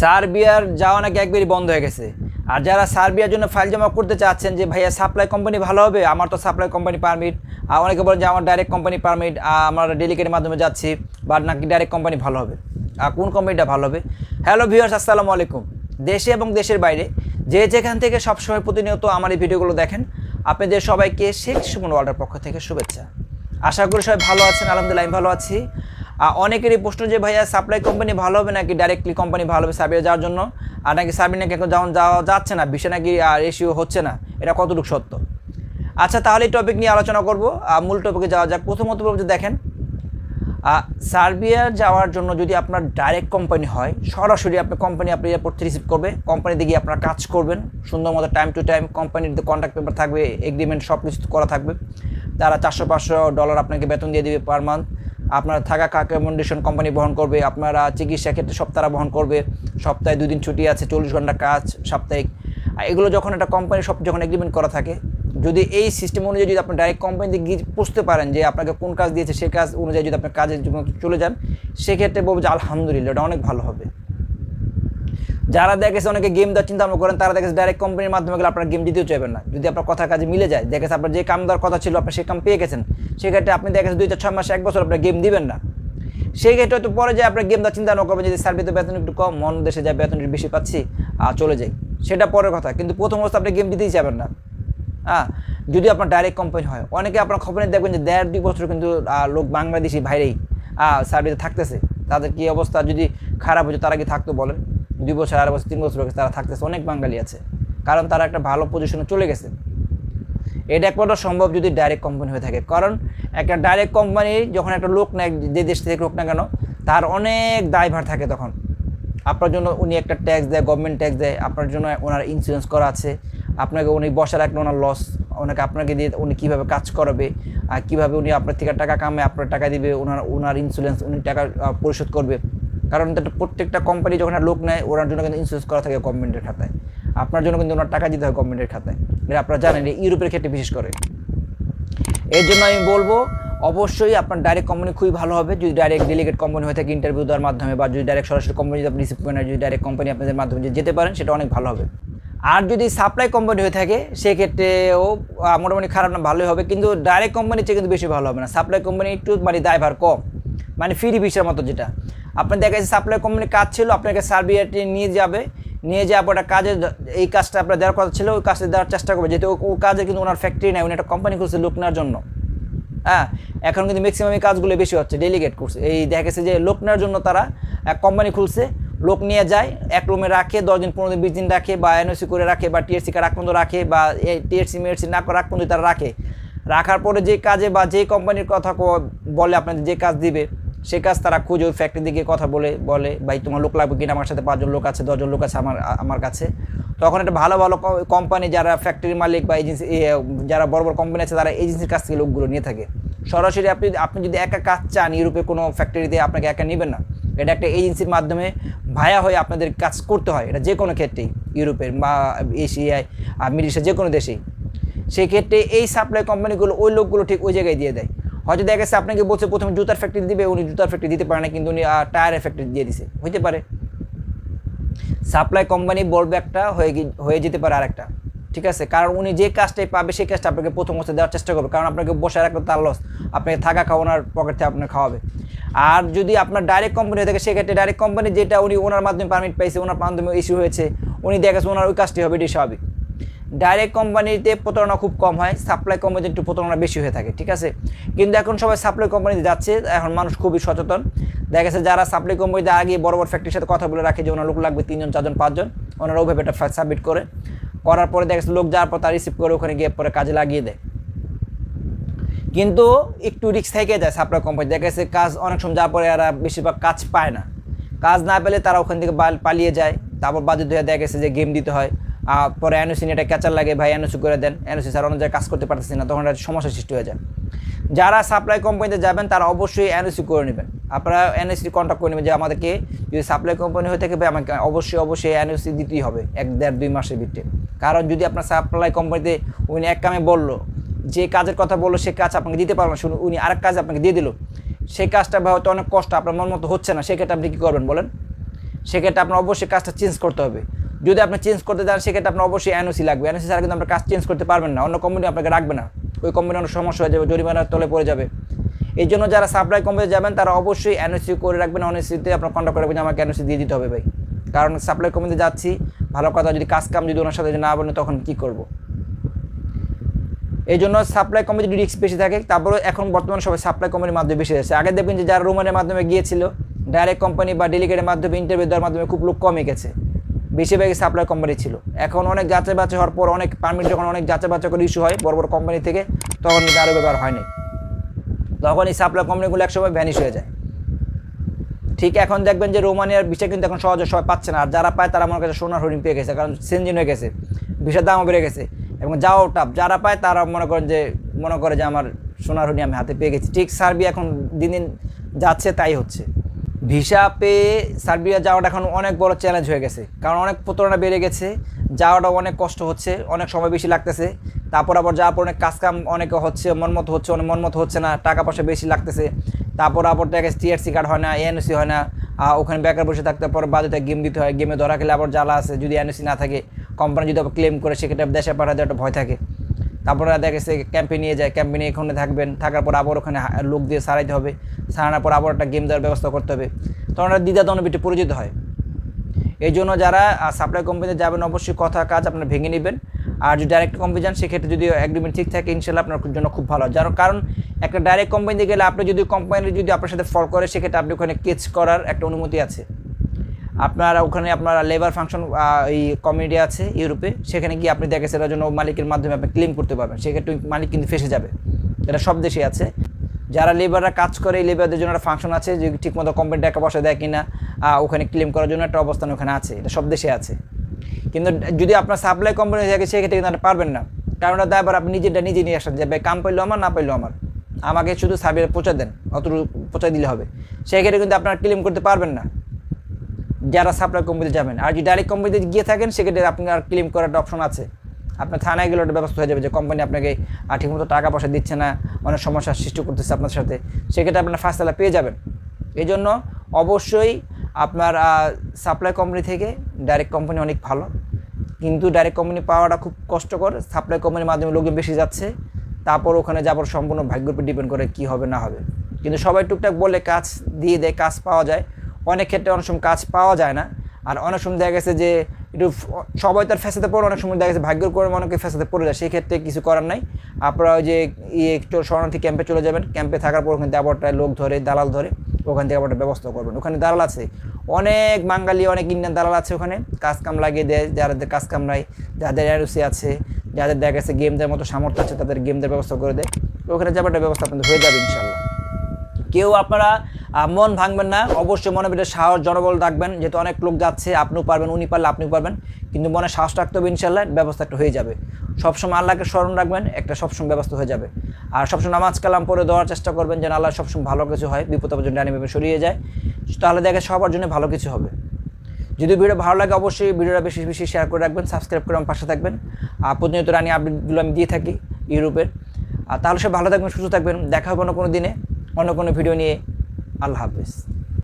সার্বিয়ার যাওয়া নাকি একবারই বন্ধ হয়ে গেছে। আর যারা সার্বিয়ার জন্য ফাইল জমা করতে চাচ্ছেন যে, ভাইয়া সাপ্লাই কোম্পানি ভালো হবে? আমার তো সাপ্লাই কোম্পানি পারমিট আর অনেকে বলেন যে, আমার ডাইরেক্ট কোম্পানি পারমিট আমরা ডেলিকেটের মাধ্যমে যাচ্ছি বা নাকি ডাইরেক্ট কোম্পানি ভালো হবে? আর কোন কোম্পানিটা ভালো হবে? হ্যালো ভিউয়ার্স আসসালামু আলাইকুম। দেশে এবং দেশের বাইরে যে যেখান থেকে সবসময় প্রতিনিয়ত আমার এই ভিডিওগুলো দেখেন, আপনাদের সবাইকে শেখ সুমন ওয়ার্ল্ডের পক্ষ থেকে শুভেচ্ছা। আশা করি সবাই ভালো আছেন, আলহামদুলিল্লাহ, আমি ভালো আছি। অনেকেরই প্রশ্ন যে, ভাইয়া সাপ্লাই কোম্পানি ভালো হবে নাকি ডাইরেক্টলি কোম্পানি ভালো হবে সার্বিয়া যাওয়ার জন্য? আর নাকি সার্বিয়া নাকি এখন যাওয়া যাওয়া যাচ্ছে না, বিষয় নাকি আর রেশিও হচ্ছে না? এটা কতটুকু সত্য? আচ্ছা তাহলে এই টপিক নিয়ে আলোচনা করব। মূল টপিকে যাওয়া যাক। প্রথমত যে, দেখেন সার্বিয়া যাওয়ার জন্য যদি আপনার ডাইরেক্ট কোম্পানি হয়, সরাসরি আপনার কোম্পানি আপনি এয়ারপোর্ট রিসিভ করবে কোম্পানিতে গিয়ে আপনারা কাজ করবেন, সুন্দর মতো টাইম টু টাইম কোম্পানির কন্ট্যাক্ট পেপার থাকবে এগ্রিমেন্ট সব কিছু করা থাকবে। তারা চারশো পাঁচশো ডলার আপনাকে বেতন দিয়ে দেবে পার মান্থ আপনার থাকা অ্যাকোমোডেশন কোম্পানি বহন করবে, আপনারা চিকিৎসা ক্ষেত্রে সব তারা বহন করবে, সপ্তাহে দুদিন ছুটি আছে, চল্লিশ ঘণ্টা কাজ সাপ্তাহিক। এগুলো যখন একটা কোম্পানি সব যখন এগ্রিমেন্ট করা থাকে, যদি এই সিস্টেম অনুযায়ী যদি আপনি ডাইরেক্ট কোম্পানিতে গিয়ে বুঝতে পারেন যে আপনাকে কোন কাজ দিয়েছে, সে কাজ অনুযায়ী যদি আপনার কাজের জন্য চলে যান, সেক্ষেত্রে বলব যে আলহামদুলিল্লাহ, এটা অনেক ভালো হবে। যারা দেখেছে অনেকে গেম দেওয়ার চিন্তা ভাবনা করেন, তারা দেখেছে ডাইরেক্ট কোম্পানির মাধ্যমে গেলে আপনার গেম দিতেও চাইবেন না। যদি আপনার কথা কাজে মিলে যায়, দেখেছে আপনার যে কাম দেওয়ার কথা ছিল, আপনি সেই কাম পেয়ে গেছেন, সেক্ষেত্রে আপনি দেখেছেন দুই চার ছয় মাস এক বছর আপনার গেম দিবেন না। সেই ক্ষেত্রে হয়তো পরে যে আপনার গেম দেওয়ার চিন্তা না করবেন, যদি সার্ভিসে বেতন একটু কম মন দেশে যায় বেতন একটু বেশি পাচ্ছি আর চলে যাই। সেটা পরের কথা, কিন্তু প্রথম অবস্থা আপনি গেম দিতেই চাইবেন না। হ্যাঁ যদি আপনার ডাইরেক্ট কোম্পানি হয়, অনেকে আপনার খবরে দেখবেন যে দেড় দুই বছর কিন্তু লোক বাংলাদেশি বাইরেই সার্ভিসে থাকতেছে। তাদের কি অবস্থা? যদি খারাপ হয়েছে তারা কি থাকতো বলেন? দুই বছর, আড়াই বছর, তিন বছর তারা থাকতেছে, অনেক বাঙালি আছে। কারণ তারা একটা ভালো পজিশনে চলে গেছে। এটা একমাত্র সম্ভব যদি ডাইরেক্ট কোম্পানি হয়ে থাকে। কারণ একটা ডাইরেক্ট কোম্পানি যখন একটা লোক নেয় যে দেশ থেকে লোক না কেন, তার অনেক দায়ভার থাকে তখন। আপনার জন্য উনি একটা ট্যাক্স দেয় গভর্নমেন্ট ট্যাক্স দেয়, আপনার জন্য ওনার ইন্স্যুরেন্স করা আছে, আপনাকে উনি বসে রাখলে ওনার লস ওনাকে আপনাকে দিয়ে উনি কীভাবে কাজ করাবে, আর কীভাবে উনি আপনার থেকে টাকা কামে আপনার টাকা দিবে, ওনার ওনার ইন্স্যুরেন্স উনি টাকা পরিশোধ করবে। কারণ প্রত্যেকটা কোম্পানি যখন লোক নেয় ওনার জন্য কিন্তু ইন্স্যুরেন্স করা থাকে গভর্নমেন্টের খাতায়। আপনার জন্য কিন্তু ওনার টাকা দিতে হয় গভর্নমেন্টের খাতায়। এটা আপনারা জানেন ইউরোপের ক্ষেত্রে বিশেষ করে। এর জন্য আমি বলব, অবশ্যই আপনার ডাইরেক্ট কোম্পানি খুবই ভালো হবে। যদি ডাইরেক্ট ডেলিগেট কোম্পানি হয়ে থাকে ইন্টারভিউ দেওয়ার মাধ্যমে বা যদি ডাইরেক্ট সরাসরি কোম্পানি যদি আপনি রিসিভ করেন, যদি ডাইরেক্ট কোম্পানি আপনাদের মাধ্যমে যেতে পারেন, সেটা অনেক ভালো হবে। আর যদি সাপ্লাই কোম্পানি হয়ে থাকে, সেক্ষেত্রেও মোটামুটি খারাপ না, ভালোই হবে। কিন্তু ডাইরেক্ট কোম্পানির চেয়ে কিন্তু বেশি ভালো হবে না। সাপ্লাই কোম্পানি একটু মানে দায়ভার কম। মানে ফ্রি ভিসার মতো যেটা। আপনার দেখা যাচ্ছে সাপ্লাই কোম্পানির কাজ ছিল, আপনাকে সার্বিয়াটি নিয়ে যাবে। নিয়ে যাওয়ার পর একটা কাজে এই কাজটা আপনার দেওয়ার কথা ছিল, ওই কাজটা দেওয়ার চেষ্টা করবে। যেহেতু ও- কাজে কিন্তু ওনার ফ্যাক্টরি নেই, উনি একটা কোম্পানি খুলছে লোক নেওয়ার জন্য। হ্যাঁ এখন কিন্তু ম্যাক্সিমাম এই কাজগুলো বেশি হচ্ছে ডেলিগেট করছে। এই দেখা গেছে যে লোক নেওয়ার জন্য তারা এক কোম্পানি খুলছে, লোক নিয়ে যায়, এক রুমে রাখে, দশ দিন, পনেরো দিন, বিশ দিন রাখে, বা এনওসি করে রাখে, বা টিএসসি কার্ড রাখ পর্যন্ত রাখে, বা টিএসসি মেএসসি না করে রাখ পর্যন্ত তারা রাখে। রাখার পরে যে কাজে বা যে কোম্পানির কথা বলে আপনাদের যে কাজ দিবে সে কাজ তারা খুঁজে ওই ফ্যাক্টরি দিকে কথা বলে বলে, ভাই, তোমার লোক লাগবে কিনা? আমার সাথে পাঁচজন লোক আছে, দশজন লোক আছে আমার আমার কাছে। তখন একটা ভালো ভালো কোম্পানি যারা ফ্যাক্টরির মালিক বা এজেন্সি যারা বড় বড় কোম্পানি আছে, তারা এজেন্সির কাছ থেকে লোকগুলো নিয়ে থাকে। সরাসরি আপনি আপনি যদি একা কাজ চান, ইউরোপে কোনো ফ্যাক্টরিতে আপনাকে একা নেবেন না। এটা একটা এজেন্সির মাধ্যমে ভায়া হয়ে আপনাদের কাজ করতে হয়। এটা যে কোনো ক্ষেত্রেই, ইউরোপের বা এশিয়ায় মিডিল যে কোনো দেশেই। সেক্ষেত্রে এই সাপ্লাই কোম্পানিগুলো ওই লোকগুলো ঠিক ওই জায়গায় দিয়ে দেয়। হয়তো দেখা গেছে আপনাকে বলছে প্রথমে জুতার ফ্যাক্টরি দিবে, উনি জুতার ফ্যাক্টরি দিতে পারে না, কিন্তু উনি টায়ারের ফ্যাক্টরি দিয়ে দিছে। হইতে পারে। সাপ্লাই কোম্পানি বলবে একটা, হয়ে হয়ে যেতে পারে আরেকটা। ঠিক আছে? কারণ উনি যে কাজটাই পাবে, সেই কাজটা আপনাকে প্রথম অবস্থায় দেওয়ার চেষ্টা করবে। কারণ আপনাকে বসে রাখলে তার লস আপনাকে থাকা খাওয়ানোর পকেট থেকে আপনার খাওয়াবে। আর যদি আপনার ডাইরেক্ট কোম্পানি হয়ে থাকে সেক্ষেত্রে ডাইরেক্ট কোম্পানি যেটা উনি ওনার মাধ্যমে পারমিট পাইছে, ওনার মাধ্যমে ইস্যু হয়েছে, উনি দেখা ওনার ওই কাজটি হবে এটি স্বাভাবিক। ডাইরেক্ট কোম্পানিতে প্রতারণা খুব কম হয় সাপ্লাই কোম্পানিতে একটু প্রতারণা বেশি হয়ে থাকে, ঠিক আছে? কিন্তু এখন সবাই সাপ্লাই কোম্পানিতে যাচ্ছে, এখন মানুষ খুবই সচেতন। দেখা গেছে যারা সাপ্লাই কোম্পানিতে আগে বড় বড় ফ্যাক্টরির সাথে কথা বলে রাখে যে ওনার লোক লাগবে তিনজন, চারজন, পাঁচজন, ওনারা ওইভাবে একটা সাবমিট করে। করার পরে দেখা গেছে লোক যাওয়ার পর তার রিসিভ করে, ওখানে গিয়ে পরে কাজে লাগিয়ে দেয়। কিন্তু একটু রিক্স থেকে যায় সাপ্লাই কোম্পানি দেখা গেছে কাজ অনেক সময় যাওয়ার পরে এরা বেশিরভাগ কাজ পায় না। কাজ না পেলে তারা ওখান থেকে পালিয়ে যায়। তারপর বাধ্য হয়ে দেখা গেছে যে গেম দিতে হয়। পরে এনওসি নিয়ে একটা ক্যাচার লাগে, ভাই এনওসি করে দেন। এনওসি স্যার অন্য কাজ করতে পারতেছি না, তখন একটা সমস্যার সৃষ্টি হয়ে যায়। যারা সাপ্লাই কোম্পানিতে যাবেন, তারা অবশ্যই এনওসি করে নেবেন। আপনারা এনওসি কন্ট্যাক্ট করে নেবেন যে আমাদেরকে যদি সাপ্লাই কোম্পানি হয়ে থাকে, ভাই, আমাকে অবশ্যই অবশ্যই এনওসি দিতেই হবে, এক দেড়, দুই মাসের ভিতরে। কারণ যদি আপনার সাপ্লাই কোম্পানিতে উনি এক কামে বলল, যে কাজের কথা বলল, সে কাজ আপনাকে দিতে পারল না। শুনুন, উনি আরেক কাজ আপনাকে দিয়ে দিল। সেই কাজটা হয়তো অনেক কষ্ট, আপনার মন মতো হচ্ছে না, সেক্ষেত্রে আপনি কী করবেন বলেন? সেক্ষেত্রে আপনার অবশ্যই কাজটা চেঞ্জ করতে হবে। যদি আপনি চেঞ্জ করতে চান সেক্ষেত্রে আপনার অবশ্যই এনওসি লাগবে। এনওসি ছাড়া কিন্তু আপনার কাজ চেঞ্জ করতে পারবেন না। অন্য কোম্পানি আপনাকে রাখবে না। ওই কোম্পানি অনেক সমস্যা হয়ে যাবে, জরিমানার তলে পড়ে যাবে। এই জন্য যারা সাপ্লাই কোম্পানিতে যাবেন, তারা অবশ্যই এনওসি করে রাখবেন। এনওসিতে আপনার কন্ট্যাক্ট রাখবেন আমাকে এনওসি দিয়ে দিতে হবে ভাই। কারণ সাপ্লাই কোম্পানিতে যাচ্ছি, ভালো কথা, যদি কাজ কাম যদি ওনার সাথে না বলেন, তখন কী করব? এই জন্য সাপ্লাই কোম্পানি যদি রিস্ক বেশি থাকে তারপরে এখন বর্তমানে সবাই সাপ্লাই কোম্পানির মাধ্যমে বেশি যাচ্ছে আগে দেখবেন যে, যারা রোমানের মাধ্যমে গিয়েছিল ডাইরেক্ট কোম্পানি বা ডেলিগেটের মাধ্যমে ইন্টারভিউ দেওয়ার মাধ্যমে খুব লোক কমে গেছে। বেশিরভাগই সাপ্লাই কোম্পানি ছিল। এখন অনেক যাচাই বাচ্চা হওয়ার পর অনেক পারমিট যখন অনেক যাচাই বাচ্চা করে ইস্যু হয়, বড় বড় কোম্পানি থেকে, তখন কিন্তু আরও ব্যবহার হয়নি। তখন এই সাপ্লাই কোম্পানিগুলো একসময় ভ্যানিশ হয়ে যায়। ঠিক এখন দেখবেন যে রোমানিয়ার বিষয় কিন্তু এখন সহজে সবাই পাচ্ছে না। আর যারা পায় তারা আমার কাছে সোনার হরিণ পেয়ে গেছে, কারণ সেঞ্জিন হয়ে গেছে, বিষের দামও বেড়ে গেছে। এবং যাও টাপ যারা পায় তারা মনে করেন যে, মনে করে যে আমার সোনার হরিণ আমি হাতে পেয়ে গেছি। ঠিক সার্বিয়া এখন দিন দিন যাচ্ছে, তাই হচ্ছে। ভিসা পেয়ে সার্বিয়া যাওয়াটা এখন অনেক বড় চ্যালেঞ্জ হয়ে গেছে। কারণ অনেক প্রতারণা বেড়ে গেছে যাওয়াটা অনেক কষ্ট হচ্ছে, অনেক সময় বেশি লাগতেছে। তারপর আবার যাওয়ার পর অনেক কাজকাম অনেক হচ্ছে মনমতো হচ্ছে, অনেক মনমতো হচ্ছে না, টাকা পয়সা বেশি লাগতেছে। তারপর আবার দেখা টিআরসি কার্ড হয় না এনএসি হয় না আর ওখানে বেকার বসে থাকতে পরে বাজেতে গেম দিতে হয় গেমে ধরা খেলে আবার জ্বালা আছে, যদি এনএসি না থাকে কোম্পানি যদি আবার ক্লেম করে, সেক্ষেত্রে দেশে পাঠাতে একটা ভয় থাকে। তারপরে দেখা গেছে ক্যাম্পে নিয়ে যায় ক্যাম্পে নিয়ে এখানে থাকবেন, থাকার পর আবার ওখানে লোক দিয়ে সারাইতে হবে, সারানোর পর আবার একটা গেম দেওয়ার ব্যবস্থা করতে হবে। তখন একটা দ্বিধা দনে একটু পরিচিত হয়। এই জন্য যারা সাপ্লাই কোম্পানিতে যাবেন, অবশ্যই কথা কাজ আপনারা ভেঙে নেবেন। আর যদি ডাইরেক্ট কোম্পানি যান, সেক্ষেত্রে যদি এগ্রিমেন্ট ঠিক থাকে, ইনশাল্লাহ আপনার জন্য খুব ভালো যার কারণ একটা ডাইরেক্ট কোম্পানিতে গেলে আপনি যদি কোম্পানি যদি আপনার সাথে ফল করে, সেক্ষেত্রে আপনি ওখানে কেচ করার একটা অনুমতি আছে। আপনার ওখানে আপনার লেবার ফাংশন এই কমিউনিটি আছে ইউরোপে সেখানে গিয়ে আপনি দেখে সেটার জন্য মালিকের মাধ্যমে আপনি ক্লেম করতে পারবেন। সেক্ষেত্রে মালিক কিন্তু ফেসে যাবে। এটা সব দেশে আছে। যারা লেবাররা কাজ করে, এই লেবারদের জন্য একটা ফাংশন আছে যে ঠিকমতো কোম্পানি টাকা পয়সা দেয় কিনা ওখানে ক্লেম করার জন্য একটা অবস্থান ওখানে আছে। এটা সব দেশে আছে। কিন্তু যদি আপনার সাপ্লাই কোম্পানি থাকে, সেক্ষেত্রে কিন্তু পারবেন না। কারণ দায়বার আপনি নিজেরটা নিজে নিয়ে আসেন যে, ভাই, কাম পাইলো আমার, না পাইলো আমার? আমাকে শুধু সার্ভিস পৌঁছে দেন, অতটুকু পৌঁছে দিলে হবে। সেক্ষেত্রে কিন্তু আপনারা ক্লেম করতে পারবেন না। যারা সাপ্লাই কোম্পানিতে যাবেন, আর যদি ডাইরেক্ট কোম্পানিতে গিয়ে থাকেন, সেক্ষেত্রে আপনার ক্লেম করার অপশন আছে। আপনার থানায় গেলে ওটা ব্যবস্থা হয়ে যাবে যে কোম্পানি আপনাকে ঠিকমতো টাকা পয়সা দিচ্ছে না, অনেক সমস্যার সৃষ্টি করতেছে আপনার সাথে, সেক্ষেত্রে আপনার ফার্স্ট ফাঁসলা পেয়ে যাবেন। এই জন্য অবশ্যই আপনার সাপ্লাই কোম্পানি থেকে ডাইরেক্ট কোম্পানি অনেক ভালো, কিন্তু ডাইরেক্ট কোম্পানি পাওয়াটা খুব কষ্টকর। সাপ্লাই কোম্পানির মাধ্যমে লোকজন বেশি যাচ্ছে, তারপর ওখানে যাবার সম্পূর্ণ ভাগ্যের উপর ডিপেন্ড করে কী হবে, না হবে। কিন্তু সবাই টুকটাক বলে কাজ দিয়ে দেয়, কাজ পাওয়া যায়। অনেক ক্ষেত্রে অনেক সময় কাজ পাওয়া যায় না। আর অনেক সময় দেখা গেছে যে একটু সবাই তার ফ্যাসাতে পড়ে, অনেক সময় দেখা গেছে ভাগ্যের করে অনেকে ফ্যাসাতে পড়ে যায়, সেক্ষেত্রে কিছু করার নাই। আপনারা ওই যে ইয়ে শরণার্থী ক্যাম্পে চলে যাবেন। ক্যাম্পে থাকার পর ওখানে আবারটা লোক ধরে, দালাল ধরে, ওখান থেকে আবার ব্যবস্থা করবেন। ওখানে দালাল আছে। অনেক বাঙালি, অনেক ইন্ডিয়ান দালাল আছে ওখানে। কাজ কাম লাগিয়ে দেয়, যাদের কাজ কাম নাই, যাদের এরসি আছে, যাদের দেখা গেছে গেমদের মতো সামর্থ্য আছে, তাদের গেমদের ব্যবস্থা করে দেয়। ওখানে যাবার একটা ব্যবস্থা আপনাদের হয়ে যাবে ইনশাল্লাহ কেউ আপনারা মন ভাঙবেন না। অবশ্যই মনে ভিতরে সাহস, জনবল রাখবেন। যেহেতু অনেক লোক যাচ্ছে, আপনিও পারবেন, উনি পারলে আপনিও পারবেন। কিন্তু মনে সাহস রাখতে হবে ইনশাল্লাহ, ব্যবস্থা একটা হয়ে যাবে। সবসময় আল্লাহকে স্মরণ রাখবেন, একটা সবসময় ব্যবস্থা হয়ে যাবে। আর সবসময় নামাজ কালাম পরে দেওয়ার চেষ্টা করবেন যেন আল্লাহ সবসময় ভালো কিছু হয়, বিপদ আপদ ডানি ভেবে সরিয়ে যায়। তাহলে দেখে সবার জন্য ভালো কিছু হবে। যদি ভিডিও ভালো লাগে অবশ্যই ভিডিওটা বেশি বেশি শেয়ার করে রাখবেন সাবস্ক্রাইব করে আমার পাশে থাকবেন। আর প্রতিনিয়ত রানি আপডেটগুলো আমি দিয়ে থাকি ইউরোপের আর তাহলে সব ভালো থাকবেন, সুস্থ থাকবেন। দেখা হবে অন্য কোনো দিনে, অন্য কোনো ভিডিও নিয়ে। আল্লাহ হাফিজ।